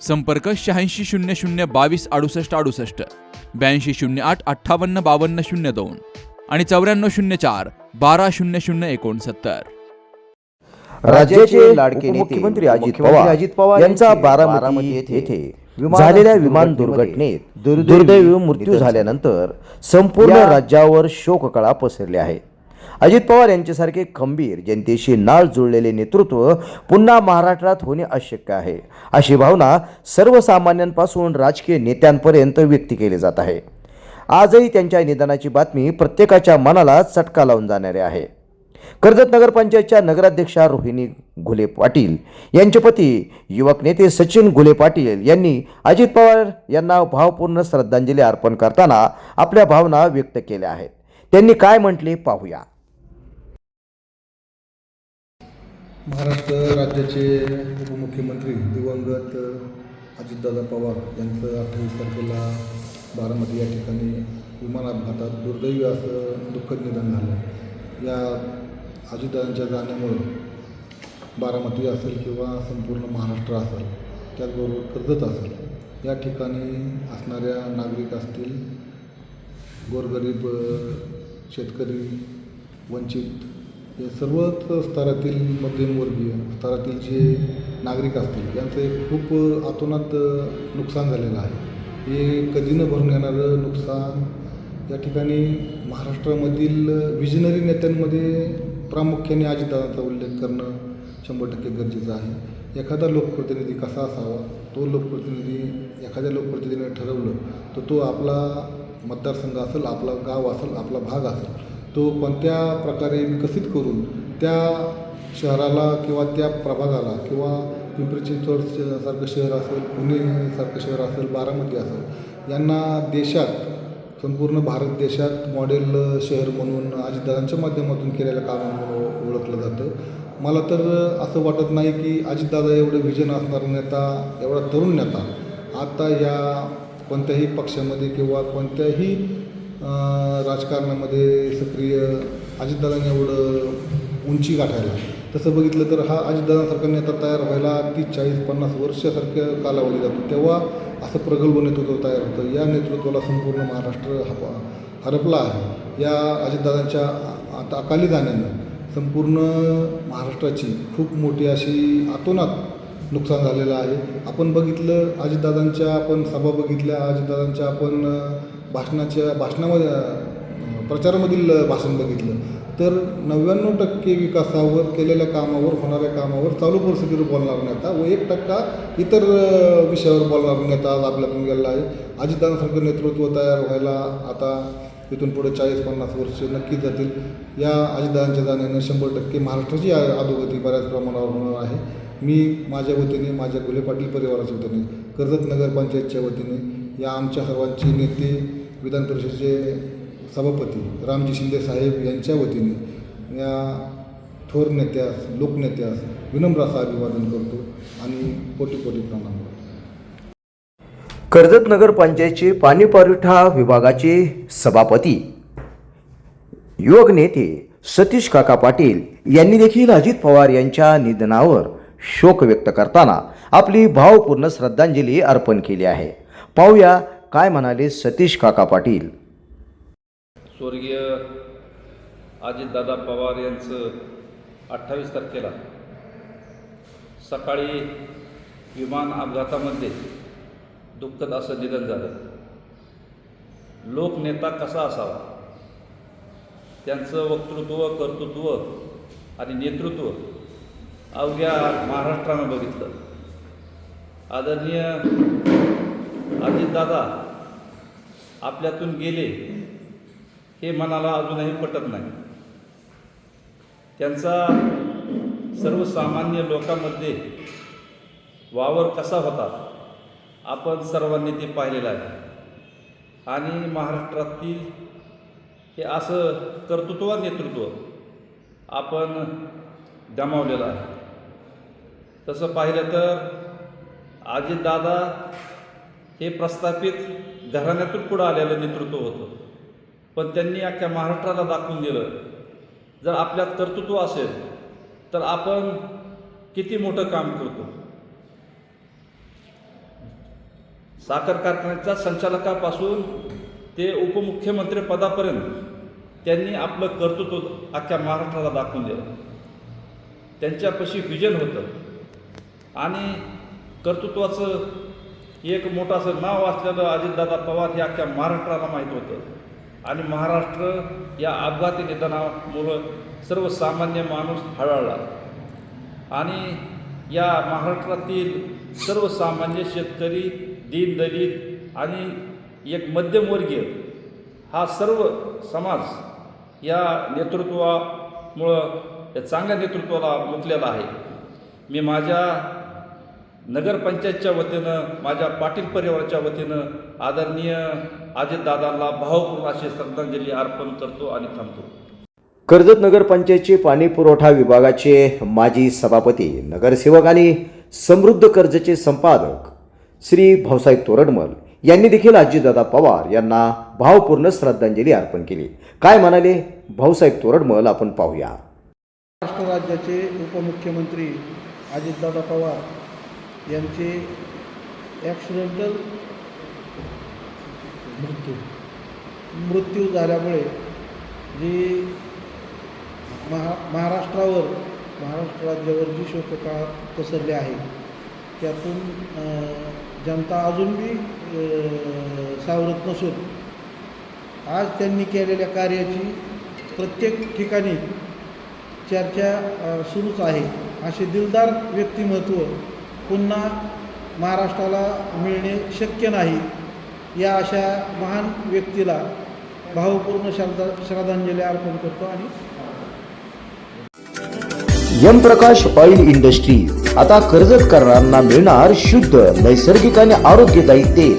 संपर्क शहाऐंशी शून्य शून्य बावीस अडुसष्ट अडुसष्ट ब्याऐंशी शून्य आठ अठ्ठावन्न बावन्न शून्य दोन आणि चौऱ्याण्णव शून्य चार बारा शून्य शून्य एकोणसत्तर. राज्याचे लाडके मुख्यमंत्री अजित पवार अजित पवार यांचा बारामती येथे झालेल्या विमान दुर्घटनेत दुर्दैवी मृत्यू झाल्यानंतर संपूर्ण राज्यावर शोककळा पसरली आहे. अजित पवार यांच्यासारखे खंबीर जनतेशी नाळ जुळलेले नेतृत्व पुन्हा महाराष्ट्रात होणे अशक्य आहे. अशी भावना सर्वसामान्यांपासून राजकीय नेत्यांपर्यंत व्यक्त केली जात आहे. आजही त्यांच्या निधनाची बातमी प्रत्येकाच्या मनाला चटका लावून जाणारी आहे. कर्जत नगरपंचायतच्या नगराध्यक्षा रोहिणी घुले पाटील यांचे पती युवक नेते सचिन घुले पाटील यांनी अजित पवार यांना भावपूर्ण श्रद्धांजली अर्पण करताना आपल्या भावना व्यक्त केल्या आहेत. त्यांनी काय म्हटले पाहूया. महाराष्ट्र राज्याचे उपमुख्यमंत्री दिवंगत अजितदादा पवार यांचं अठ्ठावीस तारखेला बारामती या ठिकाणी विमान अपघातात दुर्दैवी असं दुःखद निधन झालं. या अजितदादांच्या जाण्यामुळं बारामती असेल किंवा संपूर्ण महाराष्ट्र असेल त्याचबरोबर कर्जत असेल या ठिकाणी असणाऱ्या नागरिक असतील गोरगरीब शेतकरी वंचित हे सर्वच स्तरातील मध्यमवर्गीय स्तरातील जे नागरिक असतील यांचं एक खूप आतोनात नुकसान झालेलं आहे. हे कधी न भरून येणारं नुकसान या ठिकाणी महाराष्ट्रामधील विजनरी नेत्यांमध्ये प्रामुख्याने अजितदादांचा उल्लेख करणं शंभर टक्के गरजेचं आहे. एखादा लोकप्रतिनिधी कसा असावा तो लोकप्रतिनिधी एखाद्या लोकप्रतिनिधीने ठरवलं तर तो आपला मतदारसंघ असेल आपला गाव असेल आपला भाग असेल तो कोणत्या प्रकारे विकसित करून त्या शहराला किंवा त्या प्रभागाला किंवा पिंपरी चिंचवड सारखं शहर असेल पुणे सारखं शहर असेल बारामती असेल यांना देशात संपूर्ण भारत देशात मॉडेल शहर म्हणून अजितदादांच्या माध्यमातून केलेल्या कामांमुळं ओळखलं जातं. मला तर असं वाटत नाही की अजितदादा एवढं विजन असणारा नेता एवढा तरुण नेता आता या कोणत्याही पक्षामध्ये किंवा कोणत्याही राजकारणामध्ये सक्रिय अजितदादांनी एवढं उंची गाठायला. तसं बघितलं तर हा अजितदादांसारखा नेता तयार व्हायला तीस चाळीस पन्नास वर्षासारखं कालावधी जातो. तेव्हा असं प्रगल्भ नेतृत्व तयार होतं. या नेतृत्वाला संपूर्ण महाराष्ट्र हप हरपला आहे. या अजितदादांच्या आता अकाली जाण्यानं संपूर्ण महाराष्ट्राची खूप मोठी अशी आतोनात नुकसान झालेलं आहे. आपण बघितलं अजितदादांच्या आपण सभा बघितल्या अजितदादांच्या आपण भाषणाच्या भाषणामध्ये प्रचारामधील भाषण बघितलं. तर नव्याण्णव टक्के विकासावर केलेल्या कामावर होणाऱ्या कामावर चालू परिस्थितीवर बोलणार नेता व एक टक्का इतर विषयावर बोलणार नेता आज आपल्यातून गेलेला आहे. अजितदादांसारखं नेतृत्व तयार व्हायला आता इथून पुढे चाळीस पन्नास वर्ष नक्कीच जातील. या अजितदादांच्या जाण्यानं शंभर टक्के महाराष्ट्राची अधोगती बऱ्याच प्रमाणावर होणार आहे. मी माझ्या वतीने माझ्या गुले पाटील परिवाराच्या वतीने कर्जत नगरपंचायतच्या वतीने या आमच्या सर्वांचे नेते विधान परिषदेचे सभापती रामजी शिंदे साहेब यांच्या वतीने या थोर नेत्यास लोकनेत्यास विनम्र असं अभिवादन करतो आणि कोटी कोटी प्रमाण कर्जत नगरपंचायतचे पाणीपुरवठा पाणी पुरवठा विभागाचे सभापती युवक नेते सतीश काका पाटील यांनी देखील अजित पवार यांच्या निधनावर शोक व्यक्त करताना आपली भावपूर्ण श्रद्धांजली अर्पण केली आहे. पाहूया काय म्हणाले सतीश काका पाटील. स्वर्गीय अजितदादा पवार यांचं अठ्ठावीस तारखेला सकाळी विमान अपघातामध्ये दुःखद असं निधन झालं. लोकनेता कसा असावा? त्यांचं वक्तृत्व कर्तृत्व आणि नेतृत्व अवघ्या महाराष्ट्रानं बघितलं. आदरणीय अजितदादा आपल्यातून गेले हे मनाला अजूनही पटत नाही. त्यांचा सर्वसामान्य लोकांमध्ये वावर कसा होता आपण सर्वांनी ते पाहिलेलं आहे. आणि महाराष्ट्रातील हे असं कर्तृत्व नेतृत्व आपण गमावलेलं आहे. तसं पाहिलं तर अजितदादा हे प्रस्थापित घराण्यातून पुढं आलेलं नेतृत्व होतं. पण त्यांनी अख्ख्या महाराष्ट्राला दाखवून दिलं. जर आपल्यात कर्तृत्व असेल तर आपण किती मोठं काम करतो? साखर कारखान्याच्या संचालकापासून ते उपमुख्यमंत्री पदापर्यंत त्यांनी आपलं कर्तृत्व अख्ख्या महाराष्ट्राला दाखवून दिलं. त्यांच्यापाशी विजन होतं. आणि कर्तृत्वाचं एक मोठं असं नाव असलेलं अजितदादा पवार हे अख्ख्या महाराष्ट्राला माहीत होतं. आणि महाराष्ट्र या अपघाती निधनामुळं सर्वसामान्य माणूस हळहळला आणि या महाराष्ट्रातील सर्वसामान्य शेतकरी दीनदलित आणि एक मध्यमवर्गीय हा सर्व समाज या नेतृत्वामुळं या चांगल्या नेतृत्वाला मुकलेला आहे. मी माझ्या नगरपंचायतच्या वतीनं माझ्या पाटील परिवाराच्या वतीनं आदरणीय अजितदादांना भावपूर्ण अशी श्रद्धांजली अर्पण करतो आणि थांबतो. कर्जत नगरपंचायतचे पाणी पुरवठा विभागाचे माजी सभापती नगरसेवक आणि समृद्ध कर्जचे संपादक श्री भाऊसाहेब तोरडमल यांनी देखील अजितदादा पवार यांना भावपूर्ण श्रद्धांजली अर्पण केली. काय म्हणाले भाऊसाहेब तोरडमल? आपण पाहूया. महाराष्ट्र राज्याचे उपमुख्यमंत्री अजितदादा पवार यांचे ॲक्सिडेंटल मृत्यू. मृत्यू झाल्यामुळे जी महा महाराष्ट्रावर महाराष्ट्र राज्यावर जी शोककाळ पसरली आहे त्यातून जनता अजून बी सावरत नसून आज त्यांनी केलेल्या कार्याची प्रत्येक ठिकाणी चर्चा सुरूच आहे. असे दिलदार व्यक्तिमत्व पुन्हा महाराष्ट्राला मिळणे शक्य नाही. या अशा महान व्यक्तीला भावपूर्ण श्रद्धा श्रद्धांजली अर्पण करतो आणि यमप्रकाश ऑइल इंडस्ट्री. आता कर्जतकरांना मिळणार शुद्ध नैसर्गिक आणि आरोग्यदायी तेल.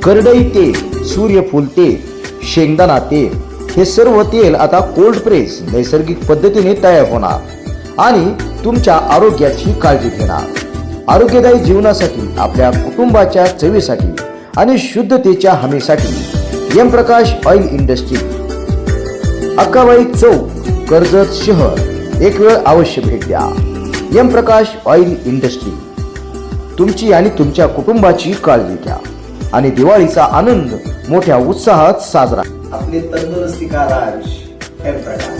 करडई तेल सूर्यफूल तेल शेंगदाणा तेल हे सर्व तेल आता कोल्ड प्रेस नैसर्गिक पद्धतीने तयार होणार. आणि तुमच्या आरोग्याची काळजी घेणार. आरोग्यदायी जीवनासाठी आपल्या कुटुंबाच्या चवीसाठी आणि शुद्धतेच्या हमीसाठी यमप्रकाश ऑइल इंडस्ट्री अक्काबाई चौक कर्जत शहर एक वेळ अवश्य भेट द्या. Yamprakash oil industry. तुमची आणि तुमच्या कुटुंबाची काळजी घ्या आणि दिवाळीचा आनंद मोठ्या उत्साहात साजरा. आपले तंदुरुस्ती का राज? एम प्रकाश